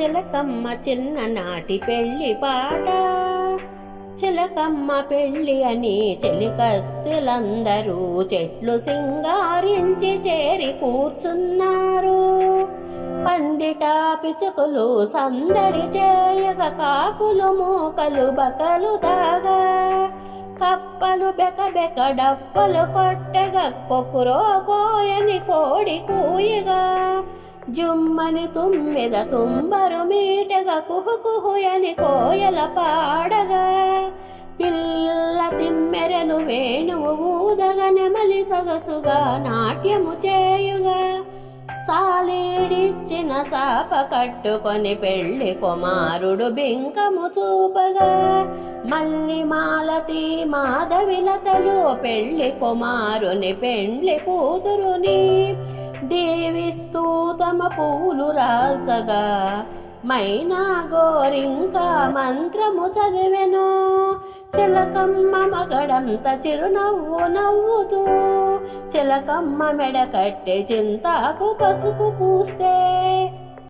చిలకమ్మ చిన్ననాటి పెళ్ళి పాట. చిలకమ్మ పెళ్ళి అని చెలికత్తెలందరూ చెట్లు సింగారించి చేరి కూర్చున్నారు. పందిటా పిచుకులు సందడి చేయగ కాకులు మూకలు బకలు దాగా కప్పలు బెక బెక డప్పలు కొట్టగ కొకురో కోయని కోడి కూయగా. జుమ్మని తుమ్మెద తుంబరు మీటగా కుహు కుహుయని కోయల పాడగా. పిల్ల తిమ్మెరను వేణువు ఊదగా నెమలి సొగసుగా నాట్యము చేయుగా. సాలీడిచ్చిన చాప కట్టుకొని పెళ్ళి కుమారుడు బింకము చూపగా. మల్లి మాలతి మాధవిలతలు పెళ్ళి కుమారుని పెండ్లి కూతురుని దీవిస్తూ తమ పూలు రాల్చగా మైనా గోరింక మంత్రము చదివెను. చిలకమ్మ మగడంత చిరునవ్వు నవ్వుతూ చిలకమ్మ మెడ కట్టె చింతాకు పసుపు పూస్తే.